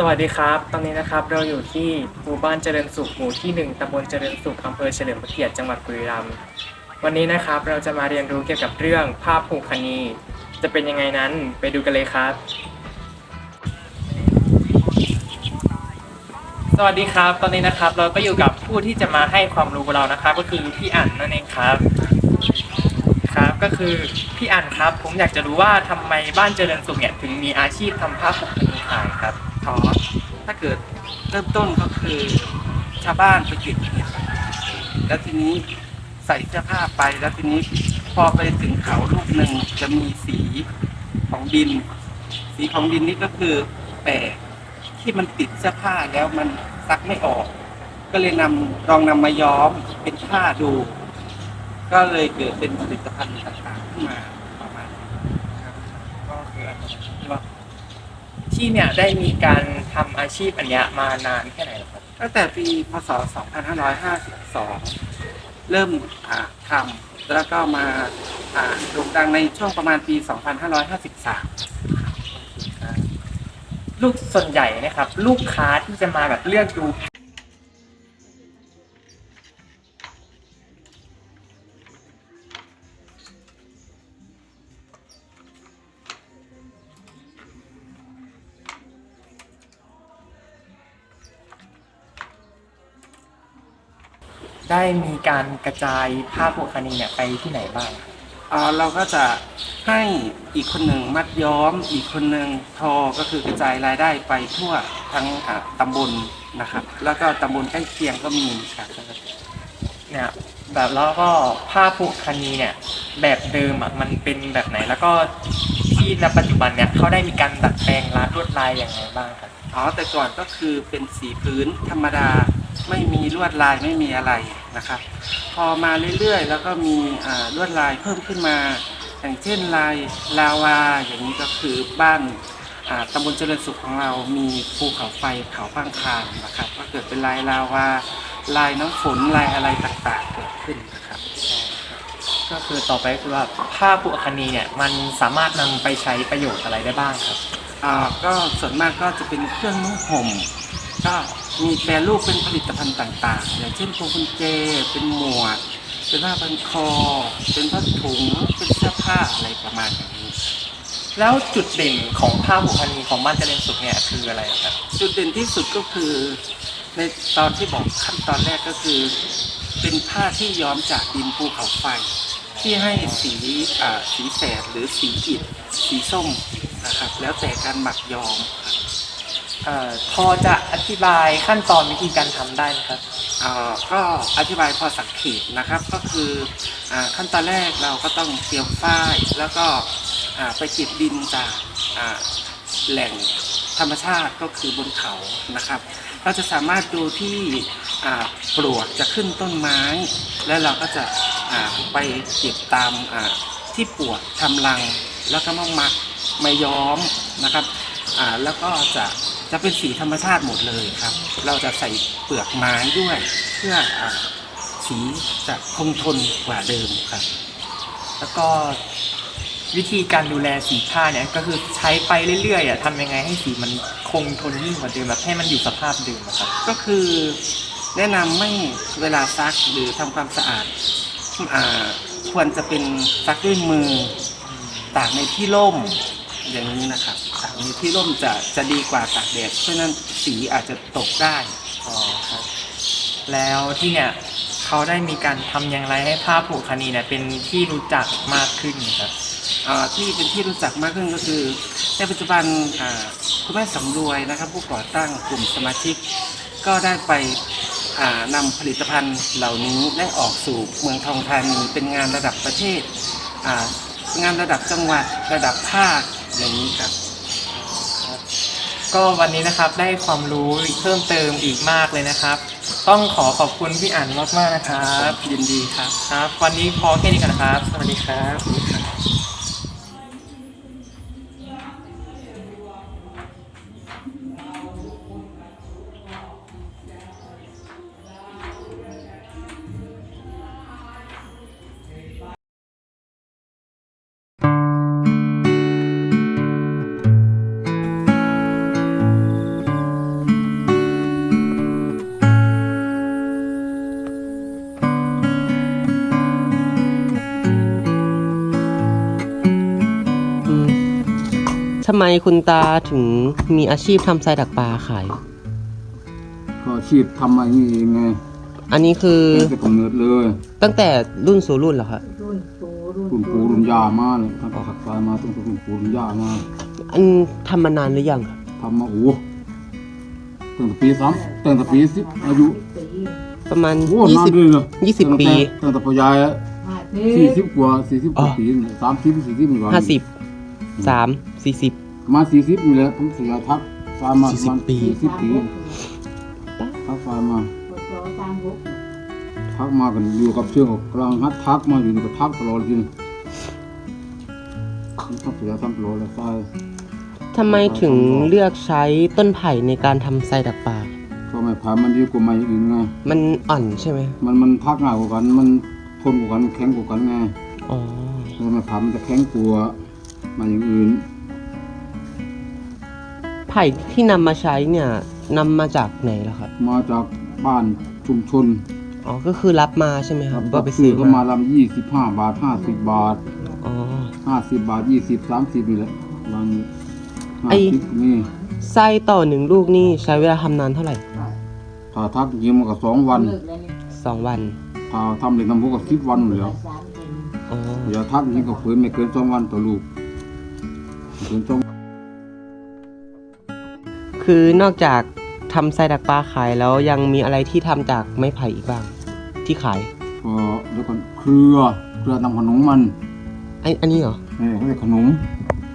สวัสดีครับ ตอนนี้นะครับเราอยู่ที่หมู่บ้านเจริญสุขหมู่ที่ 1ตำบลเจริญสุขอำเภอเฉลิมพระเกียรติจังหวัดบุรีรัมย์วันนี้นะครับเราจะมาเรียนรู้เกี่ยวกับเรื่องภาพผูกคณี จะเป็นยังไงนั้นไปดูกันเลยครับ สวัสดีครับ ตอนนี้นะครับเราก็อยู่กับผู้ที่จะมาให้ความรู้เรานะครับ ก็คือพี่อั๋นนั่นเองครับครับก็คือพี่อั๋นครับ ผมอยากจะรู้ว่าทำไมบ้านเจริญสุขเนี่ยถึงมีอาชีพทำผ้าผูกคณีขายครับ ขอถ้าเกิดเริ่มต้นก็คือชาวบ้านไปเก็บเห็ดแล้วทีนี้ใส่เสื้อผ้าไปแล้วทีนี้พอไปถึงเขาลูกหนึ่งจะมีสีของดิน สีของดินนี่ก็คือแปะที่มันติดเสื้อผ้าแล้วมันซักไม่ออก ก็เลยนำลองนำมาย้อมเป็นผ้าดู ก็เลยเกิดเป็นผลิตภัณฑ์ต่างๆขึ้นมาประมาณนี้ครับ ก็คือว่า ที่เนี่ยได้มีการทำอาชีพอันเนี้ยมานานแค่ไหนแล้วครับ ตั้งแต่ปีพศ 2552 เริ่มอ่าทำแล้วก็มาอ่าโด่งดังในช่วงประมาณปี 2553 ลูกส่วนใหญ่นะครับ ลูกค้าที่จะมาแบบเลือกดู ได้มีการกระจายภาพโพคานีเนี่ยไปที่ไหนบ้างครับอ่าเราก็จะให้อีกคนหนึ่งมัดย้อม อีกคนหนึ่งทอก็คือกระจายรายได้ไปทั่วทั้งอ่าตำบลนะครับ แล้วก็ตำบลใกล้เคียงก็มีครับเนี่ยแบบแล้วก็ผ้าผูกคณีเนี่ยแบบเดิมอะมันเป็นแบบไหน แล้วก็ที่ณปัจจุบันเนี่ยเขาได้มีการดัดแปลงลาดลวดลายอย่างไรบ้างครับอ๋อแต่ก่อนก็คือเป็นสีพื้นธรรมดา ไม่มีลวดลายไม่มีอะไรนะครับ พอมาเรื่อยๆ แล้วก็มีอ่าลวดลายเพิ่มขึ้นมา อย่างเช่นลายลาวา อย่างนี้ก็คือบ้านอ่าตำบลเจริญสุขของเรามีภูเขาไฟเขาพังคานนะครับก็เกิดเป็นลายลาวา ลายน้ำฝนลายอะไรต่างๆเกิดขึ้นนะครับก็คือต่อไปคือว่าผ้าผูกคณีเนี่ยมันสามารถนำไปใช้ประโยชน์อะไรได้บ้างครับอ่าก็ส่วนมากก็จะเป็นเครื่องนุ่งห่ม ก็มีแปรรูปเป็นผลิตภัณฑ์ต่างๆ อย่างเช่นพวงกุญแจเป็นหมวกเป็นผ้าพันคอ เป็นผ้าถุงเป็นเสื้อผ้าอะไรประมาณอย่างนี้ แล้วจุดเด่นของผ้าผูกคณีของบ้านเจริญสุขเนี่ยคืออะไรครับ จุดเด่นที่สุดก็คือ ในตอนที่บอกขั้นตอนแรกก็คือ เป็นผ้าที่ย้อมจากดินภูเขาไฟ ที่ให้สีอ่าสีแสดหรือสีอิฐสีส้มนะครับแล้วแต่การหมักย้อมครับเออพอจะอธิบายขั้นตอนวิธีการทำได้ไหมครับอ่าก็อธิบายพอสังเขตนะครับ ก็คืออขั้นตอนแรกเราก็ต้องเตรียมฝ้ายแล้วก็ไปเก็บดินจากแหล่งธรรมชาติก็คือบนเขานะครับ เราจะสามารถดูที่อ่าปลวกจะขึ้นต้นไม้ แล้วเราก็จะไปเก็บตามที่ปลวกทำรัง แล้วก็มาหมักมาย้อมนะครับแล้วก็จะ จะเป็นสีธรรมชาติหมดเลยครับ เราจะใส่เปลือกไม้ด้วย เพื่ออสีจะคงทนกว่าเดิมครับ แล้วก็วิธีการดูแลสีผ้าเนี่ยก็คือใช้ไปเรื่อยๆอะทำยังไงให้สีมันคงทนยิ่งกว่าเดิมแบบให้มันอยู่สภาพเดิมครับ ก็คือแนะนำไม่เวลาซักหรือทำความสะอาดอาควรจะเป็นซักด้วยมือตากในที่ร่มอย่างนี้นะครับ ตากในที่ร่มจะจะดีกว่าตากแดดเพราะฉะนั้นสีอาจจะตกได้ อ๋อครับ แล้วที่เนี่ยเขาได้มีการทำอย่างไรให้ผ้าผูกคณีเนี่ยเป็นที่รู้จักมากขึ้นครับอ่าที่เป็นที่รู้จักมากขึ้นก็คือ ในปัจจุบันอ่าคุณแม่สำรวยนะครับ ผู้ก่อตั้งกลุ่มสมาชิก ก็ได้ไปอ่านำผลิตภัณฑ์เหล่านี้ได้ออกสู่เมืองทองธานีเป็นงานระดับประเทศอ่างานระดับจังหวัดระดับภาคอย่างนี้ครับ ก็วันนี้นะครับได้ความรู้เพิ่มเติมอีกมากเลยนะครับ ต้องขอขอบคุณพี่อั๋นมากๆนะครับยินดีครับครับ วันนี้พอแค่นี้ก่อนนะครับ สวัสดีครับ ไมคุณตาถึงมีอาชีพทำไส้ดักปลาขาย ก็อาชีพทำมาอย่างนี้เองไงอันนี้คือตั้งแต่กำเนิดเลยตั้งแต่รุ่นสู่รุ่นเหรอครับรุ่นปู่รุ่นย่ามาเลยตั้งแต่ขัดสายมาตั้งแต่รุ่นปู่รุ่นย่ามาอันทำมานานหรือยังครับทำมาโอ้โหตั้งแต่ปีสามตั้งแต่ปีสิบอายุประมาณโอ้ยี่นานสิบ เลยเนอะยี่สิบตั้งแต่ปี ตั้งแต่ปยายสี่สิบกว่าสี่สิบกว่าอ๋อปีสามสิบสี่สิบนี่ก่อนห้าสิบสามสี่สิบ มาสี่สิบนี่แหละผมเสียทักสายมาสี่สิบประมาณปี สี่สิบปีทักสายมาทักมากันอยู่กับเชื่องกำลังฮัดทักมาอยู่นี่ก็ทักตลอดจริงทักเสียทำตลอดเลยสายทำไมถึงเลือกใช้ต้นไผ่ในการทำไส้ดักปลาก็ไม่ผ่านมันดีกว่าไม้อื่นไงมันอ่อนใช่ไหมมันมันพักง่ายกว่ากัน มันทนกว่ากันแข็งกว่ากันไงอ๋อแล้วไม่ผ่านมันจะแข็งกว่าไมาอย่างอื่นไผ่ที่นำมาใช้เนี่ยนำมาจากไหนล่ะครับ มาจากบ้านชุมชนอ๋อ ก็คือรับมาใช่ไหมครับรัว่าบไปซื้ซื้ออก็มามาลำยี่สิบห้าบาทห้าสิบบาทอ๋อ ห้าสิบบาทยี่สิบสามสิบนี่แหละบางห้าไอ้ สิบนี่ไส้ต่อหนึ่งลูกนี่ใช้เวลาทำนานเท่าไหร่ถ้าทักยิมมันก็สองวันสองวันถ้าทำเหล็กน้ำพุก็สิบวันเลยอ๋ออย่าทักยิงก็ฝืนไม่เกินสองวันต่อลูกไม่เกินสอง คือนอกจากทำไส้ดักปลาขายแล้วยังมีอะไรที่ทำจากไม้ไผ่อีกบ้าง ที่ขายก็เดี๋ยวก่อนเครือเครือทำขนมมันไออันนี้เหรอนี่เขาเรียกขนม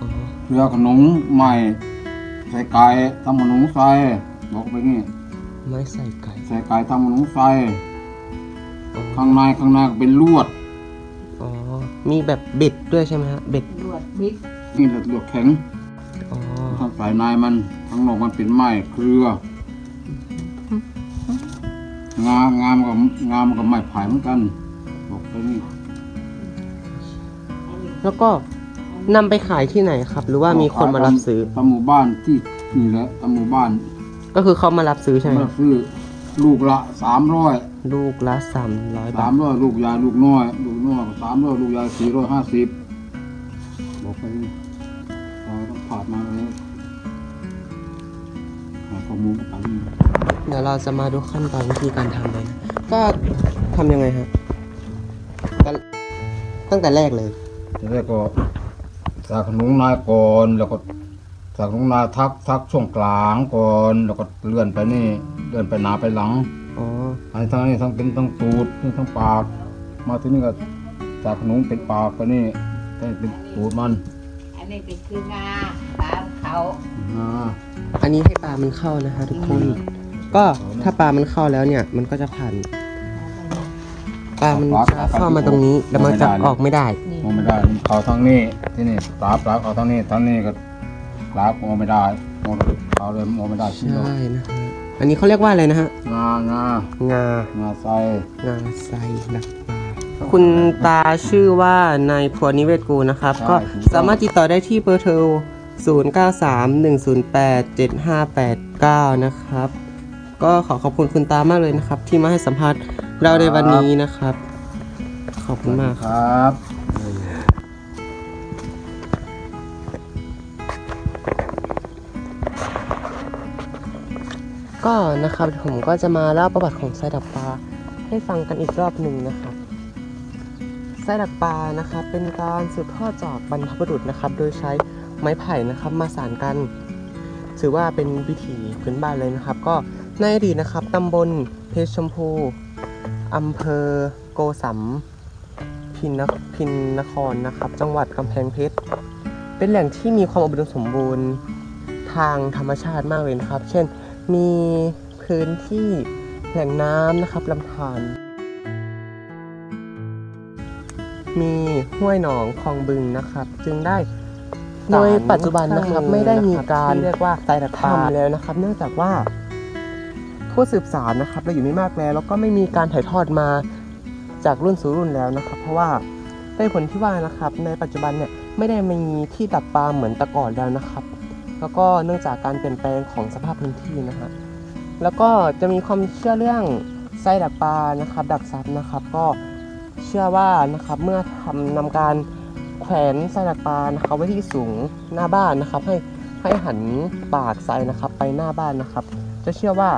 อ๋อเครือขนมใหม่ใส่ไก่ทำขนมใส่บอกไปงี้ไม้ใส่ไก่ใส่ไก่ทำขนมใส่อ๋อข้างในข้างในก็เป็นลวดอ๋อมีแบบเบ็ดด้วยใช่ไหมฮะเบ็ดนี่แหละลวดแข็งอ๋อทางสายในมัน ข้างนอกมันเป็นไม้เครือ งางามกับงามกับไม้ไผ่เหมือนกันบอกไปนี่แล้วก็นำไปขายที่ไหนครับ หรือว่ามีคนมารับซื้อ ตามหมู่บ้านที่นี่แหละตามหมู่บ้านก็คือเขามารับซื้อใช่ไหมมาซื้อลูกละสามร้อยลูกละสามร้อยบาสาทมร้อยลูกยายลูกน้อย ลูกน้อยสามร้อยลูกยายสี่ร้อยห้าสิบบอกไปนี่เราต้องผ่านมาเลยหา ข้อมูลกันนี่เดี๋ยวเราจะมาดูขั้นตอนวิธีการทำเลยนะก็ทำยังไงฮะก็ตั้งแต่แรกเลย ทีแรกก็สากขนมนายก่อนแล้วก็สากขนมนายทักทักช่วงกลางก่อนแล้วก็เลื่อนไปนี่เลื่อนไปหนาไปหลังอ๋ออันนี้ทั้งนี้ทั้งเป็นทั้งตูดนี่ทั้งปาก มาที่นี่ก็สากขนมเป็นปากไปนี่นี่เป็นตูดมันอันนี้เป็นคืองาตามเขา อ่า อันนี้ให้ปลามันเข้านะฮะทุกคน ก็ถ้าปลามันเข้าแล้วเนี่ย มันก็จะผ่านปลามันจะเข้ามาตรงนี้แล้วมันจะออกไม่ได้มองไม่ได้มันเขาทั้งนี้ที่นี่ปลาปลาเขาทั้งนี้ทั้งนี้ก็ปลามองไม่ได้มองเขาเลยมองไม่ได้ชิ้นเดียวใช่นะฮะอันนี้เขาเรียกว่าอะไรนะฮะงางางางาใส่งาไซดักปลาคุณตาชื่อว่านายพรนิเวศกูลนะครับ ก็สามารถติดต่อได้ที่เบอร์โทร 0931087589 นะครับ ก็ขอขอบคุณคุณตามากเลยนะครับ ที่มาให้สัมภาษณ์เราในวันนี้นะครับ ขอบคุณมากคครับรับ ก็นะครับผมก็จะมาเล่าประวัติของไส้ดักปลาให้ฟังกันอีกรอบหนึ่งนะครับไส้ดักปลานะครับเป็นการสืบทอดจากบรรพบุรุษนะครับ โดยใช้ ไม้ไผ่นะครับ มาสานกัน ถือว่าเป็นวิถีพื้นบ้านเลยนะครับ ก็ในอดีตนะครับตำบลเพชรชมพูอำเภอโกสัมพินนพินนครนะครับ จังหวัดกำแพงเพชรเป็นแหล่งที่มีความอุดมสมบูรณ์ทางธรรมชาติมากเลยนะครับ เช่น มีพื้นที่แหล่งน้ำนะครับลำธารมีห้วยหนองคลองบึงนะครับ จึงได้ โดยปัจจุบันนะครับไม่ได้มีการเรียกว่าไตรทำแล้วนะครับ เนื่องจากว่าผู้สืบสารนะครับเราอยู่ไม่มากแล้วแล้วก็ไม่มีการถ่ายทอดมาจากรุ่นสู่รุ่นแล้วนะครับ เพราะว่าได้ผลที่ว่านะครับ ในปัจจุบันเนี่ยไม่ได้มีที่ดักปลาเหมือนแต่ก่อนแล้วนะครับ แล้วก็เนื่องจากการเปลี่ยนแปลงของสภาพพื้นที่นะฮะแล้วก็จะมีความเชื่อเรื่องไส้ดักปลานะครับ ดักซับนะครับ ก็เชื่อว่านะครับเมื่อทำนำการ แขวนไส้ดักปลานะครับไว้ที่สูงหน้าบ้านนะครับ ให้ให้หันปากไส้นะครับ ไปหน้าบ้านนะครับ จะเชื่อว่า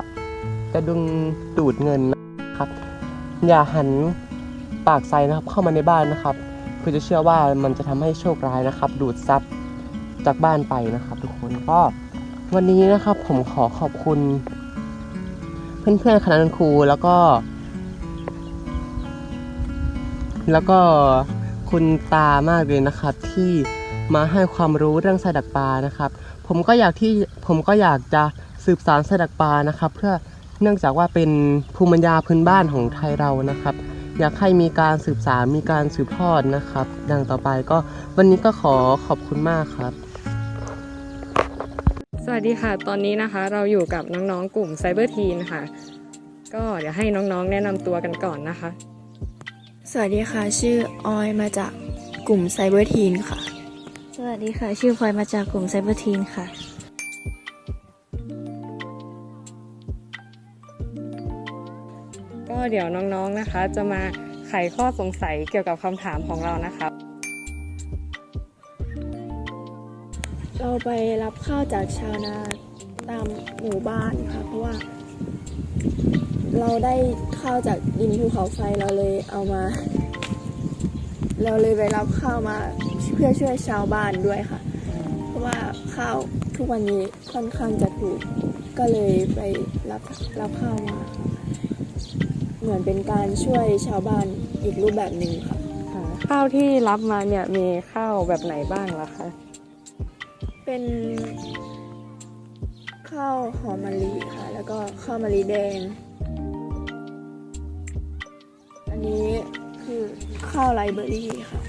จะดึงดูดเงินนะครับ อย่าหันปากไส้นะครับเข้ามาในบ้านนะครับเพื่อจะเชื่อว่ามันจะทำให้โชคร้ายนะครับ ดูดซับจากบ้านไปนะครับ ทุกคนก็วันนี้นะครับผมขอขอบคุณ เพื่อนๆคณะครูแล้วก็ แล้วก็ คุณตามากเลยนะครับ ที่มาให้ความรู้เรื่องไสดักปลานะครับ ผมก็อยากที่ผมก็อยากจะสืบสารไสดักปลานะครับ เพื่อเนื่องจากว่าเป็นภูมิปัญญาพื้นบ้านของไทยเรานะครับ อยากให้มีการสืบสารมีการสืบทอดนะครับ ดังต่อไปก็วันนี้ก็ขอขอบคุณมากครับสวัสดีค่ะ ตอนนี้นะคะเราอยู่กับน้องๆกลุ่ม Cyber Teen ค่ะ ก็เดี๋ยวให้น้องๆแนะนำตัวกันก่อนนะคะ สวัสดีค่ะ ชื่อออยมาจากกลุ่มไซเบอร์ทีนค่ะ สวัสดีค่ะ ชื่อพลอยมาจากกลุ่มไซเบอร์ทีนค่ะ ก็เดี๋ยวน้องๆนะคะ จะมาไขข้อสงสัยเกี่ยวกับคำถามของเรานะคะ เราไปรับข้าวจากชาวนาตามหมู่บ้านค่ะ เพราะว่า เราได้ข้าวจากดินภูเขาไฟเราเลยเอามา เราเลยไปรับข้าวมาเพื่อช่วยชาวบ้านด้วยค่ะ เพราะว่าข้าวทุกวันนี้ค่อนข้างจะถูก ก็เลยไปรับรับข้าวมาค่ะเหมือนเป็นการช่วยชาวบ้านอีกรูปแบบหนึ่งค่ะค่ะ ข้าวที่รับมาเนี่ยมีข้าวแบบไหนบ้างล่ะคะ เป็นข้าวหอมมะลิค่ะ แล้วก็ข้าวมะลิแดงอั นี้คือข้าวไรเบอรี่ค่ะ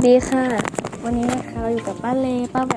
วัสดีค่ะ วันนี้นะคะเราอยู่กับป้าเลป้าแบ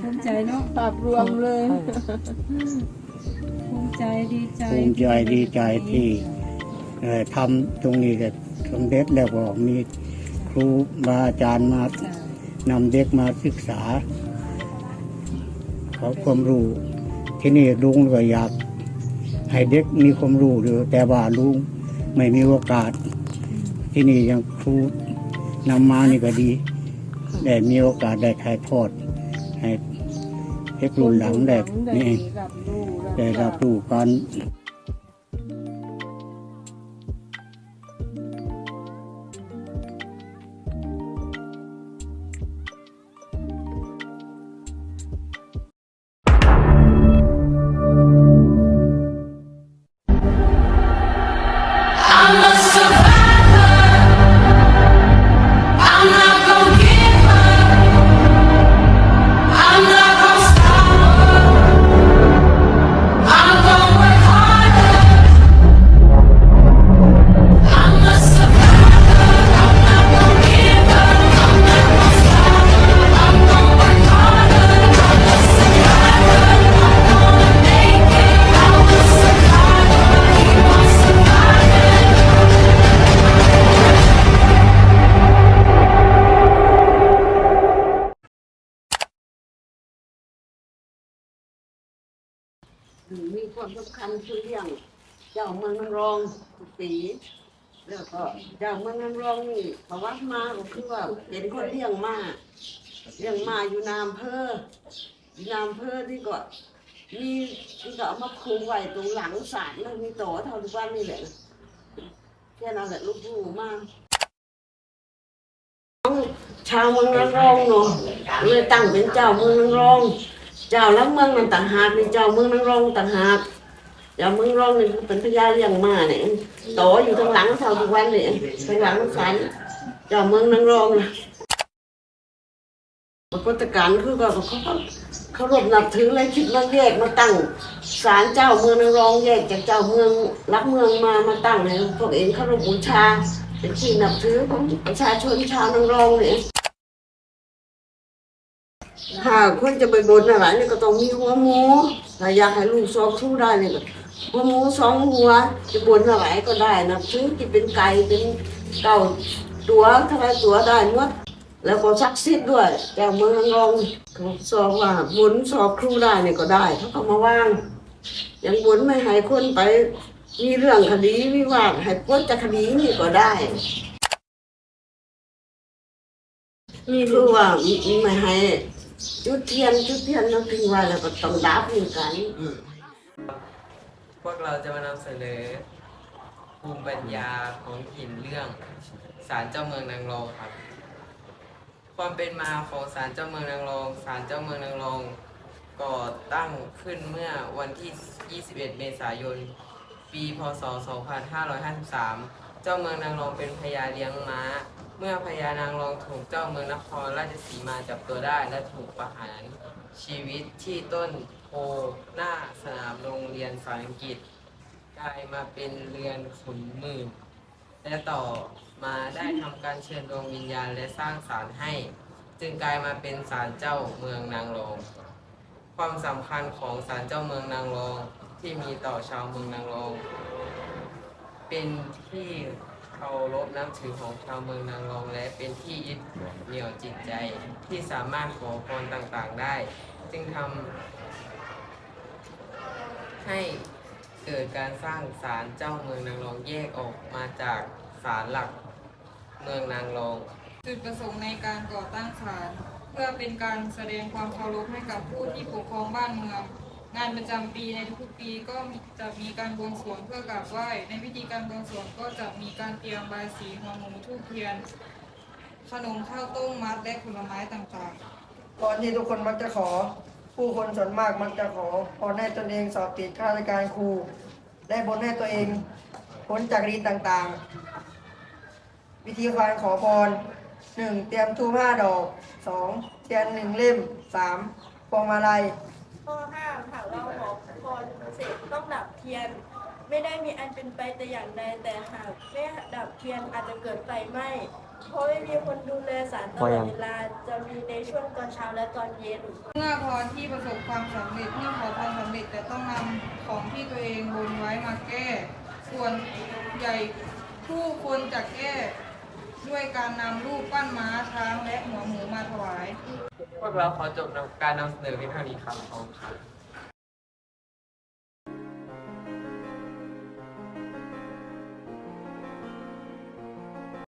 ภูมิใจเนาะภาพรวมเลยภูมิใจดีใจภูมิใจดีใจที่เอ่อทำตรงนี้ก็สำเร็จแล้วก็มีครูบาอาจารย์มานำเด็กมาศึกษา ขอความรู้ที่นี่ลุงก็อยาก ให้เด็กมีความรู้อยู่แต่ว่าลุงไม่มีโอกาส ที่นี่ยังครู นำมานี่ก็ดี ได้มีโอกาสได้ถ่ายทอดให้เด็กรุ่นหลังได้นี่ได้รับรู้การ จ้าเมืองนางรองสีแล้วก็อย่าเมืองนางรองนี่ประวัติมาก็คือว่าเป็นคนเลี้ยงมาเลี้ยงมาอยู่นามเพออยู่นามเพอที่ก็มีที่ก็เอามาคุมไว้ตรงหลังศาลแล้วมีโตเท่าทุกวันนี่แหละแค่นั้นแหละลูกผู้มากชาวเมืองนางรองเนาะเลยตั้งเป็นเจ้าเมืองนางรอง เจ้าแล้วเมืองมันต่างหากนี่เจ้าเมืองนางรองต่างหาก เจ้ามืองร้องนี่คือเป็นพญาเลี้ยงมาเนี่ยโตอยู่ทางหลังเท่าทุกวันนี่ทางหลังศาลเจ้ามืองนางร้องนะปรากฏการคือก็เขาเขารบนับถือเลยคิดมาแยกมาตั้งศาลเจ้าเมืองนางรองแยกจากเจ้าเมืองรักเมืองมามาตั้งให้พวกเองเขารบบูชาเป็นที่นับถือของประชาชนชาวนางรองเนี่ยหากคนจะไปบนอะไรเนี่ยก็ต้องมีหัวหมูถ้าอยากให้ลูกซอกชู้ได้เนี่ย ก็หัวหมูสองหัวจะบนอะไรก็ได้นับถือที่เป็นไก่เป็นเก่าตัวเท่าไรตัวได้หมดแล้วก็ซักซิดด้วยจ้าเมืองนางรองเขาสอบว่าบนสอบครูได้เนี่ยก็ได้เขาก็มาว่างยังบนไม่ให้คนไปมีเรื่องคดีวิวาทให้พ้นจากคดีนี่ก็ได้นี่คือว่าไม่ให้จุดเทียนจุดเทียนแล้วถึงว่าแล้วก็ต้องดับเหมือนกัน พวกเราจะมานำเสนอภูมิปัญญาของถิ่นเรื่องศาลเจ้าเมืองนางรองครับ ความเป็นมาของศาลเจ้าเมืองนางรองศาลเจ้าเมืองนางรองก่อตั้งขึ้นเมื่อวันที่ 21 เมษายน ปีพศ 2553 เจ้าเมืองนางรองเป็นพญาเลี้ยงม้า เมื่อพญานางรองถูกเจ้าเมืองนครราชสีมาจับตัวได้และถูกประหารชีวิตที่ต้น โพหน้าสนามโรงเรียนสอนอังกฤษกลายมาเป็นเรือนขุนหมื่น และต่อมาได้ทำการเชิญดวงวิญญาณและสร้างศาลให้ จึงกลายมาเป็นศาลเจ้าเมืองนางรอง ความสำคัญของศาลเจ้าเมืองนางรองที่มีต่อชาวเมืองนางรอง เป็นที่เคารพนับถือของชาวเมืองนางรองและเป็นที่ยึดเหนี่ยวจิตใจที่สามารถขอพรต่างๆได้ จึงทำ ให้เกิดการสร้างศาลเจ้าเมืองนางรองแยกออกมาจากศาลหลักเมืองนางรอง จุดประสงค์ในการก่อตั้งศาลเพื่อเป็นการแสดงความเคารพให้กับผู้ที่ปกครองบ้านเมือง งานประจำปีในทุกๆปีก็จะมีการบวงสรวงเพื่อกราบไหว้ ในพิธีการบวงสรวงก็จะมีการเตรียมบายสีหัวหมูทูบเทียน ขนมข้าวต้มมัดและผลไม้ต่างๆก่อนที่ทุกคนมักจะขอ ผู้คนส่วนมากมักจะขอพรให้ตนเองสอบติดข้าราชการครู ได้บนให้ตัวเองพ้นจากรีต่างๆ วิธีการขอพรหนึ่งเตรียมทูบห้าดอกสองเทียนหนึ่งเล่มสามพวงมาลัยข้อห้าหากเราขอพรเสร็จต้องดับเทียน ไม่ได้มีอันเป็นไปแต่อย่างใดแต่หากไม่ดับเทียนอาจจะเกิดไฟไหม้ เพราะไม่มีคนดูแลสารตลอดเวลาจะมีในช่วงตอนเช้าและตอนเย็น เมื่อพรที่ประสบความสำเร็จเมื่อขอพรสำเร็จแต่ต้องนำของที่ตัวเองบนไว้มาแก้ ส่วนใหญ่ผู้คนจะแก้ด้วยการนำรูปปั้นม้าช้างและหัวหมูมาถวาย พวกเราขอจบการนำเสนอเพียงเท่านี้ครับขอบคุณครับ